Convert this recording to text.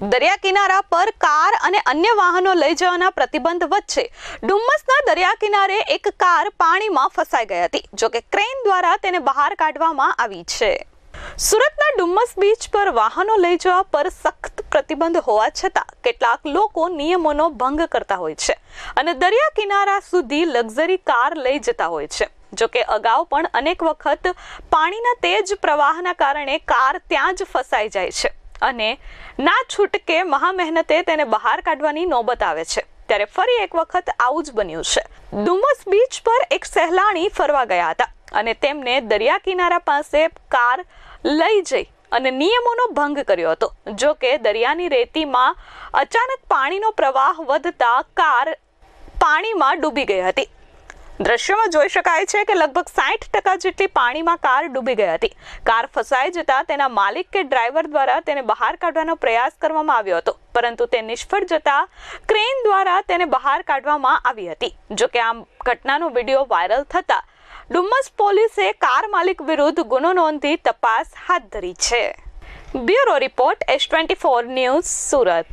દરિયા કિનારા પર કાર અને અન્ય વાહનો લઈ જવાના પ્રતિબંધ વચ્ચે ડુમ્મસના દરિયા કિનારે એક કાર પાણીમાં ફસાઈ ગઈ હતી જોકે ક્રેન દ્વારા તેને બહાર કાઢવામાં આવી છે. સુરતના ડુમ્મસ બીચ પર વાહનો લઈ જવા પર સખત પ્રતિબંધ હોવા છતાં કેટલાક લોકો નિયમોનો ભંગ કરતા હોય છે અને દરિયા કિનારા સુધી લક્ઝરી કાર લઈ જતા હોય છે. જોકે અગાઉ પણ અનેક વખત પાણીના તેજ પ્રવાહના કારણે કાર ત્યાં જ ફસાઈ જાય છે. અને ના છૂટકે મહા મહેનતે તેને બહાર કાઢવાની નોબત આવે છે. ત્યારે ફરી એક વખત આવું જ બન્યું છે. ડુમસ બીચ પર એક સહેલાણી ફરવા ગયા હતા અને તેમને દરિયા કિનારા પાસે કાર લઈ જઈ અને નિયમોનો ભંગ કર્યો હતો. જો કે દરિયાની રેતીમાં અચાનક પાણીનો પ્રવાહ વધતા કાર પાણીમાં ડૂબી ગઈ હતી. દ્રશ્યમાં જોઈ શકાય છે કે લગભગ સાઠ ટકા જેટલી પાણીમાં કાર ડૂબી ગઈ હતી. કાર ફસાઈ જતા તેના માલિક કે ડ્રાઈવર દ્વારા તેને બહાર કાઢવાનો પ્રયાસ કરવામાં આવ્યો હતો. પરંતુ તે નિષ્ફળ જતા ક્રેન દ્વારા તેને બહાર કાઢવામાં આવી હતી. જો કે આ ઘટનાનો વીડિયો વાયરલ થતા ડુમ્મસ પોલીસે કાર માલિક વિરુદ્ધ ગુનો નોંધી તપાસ હાથ ધરી છે. Bureau report S twenty four news Surat.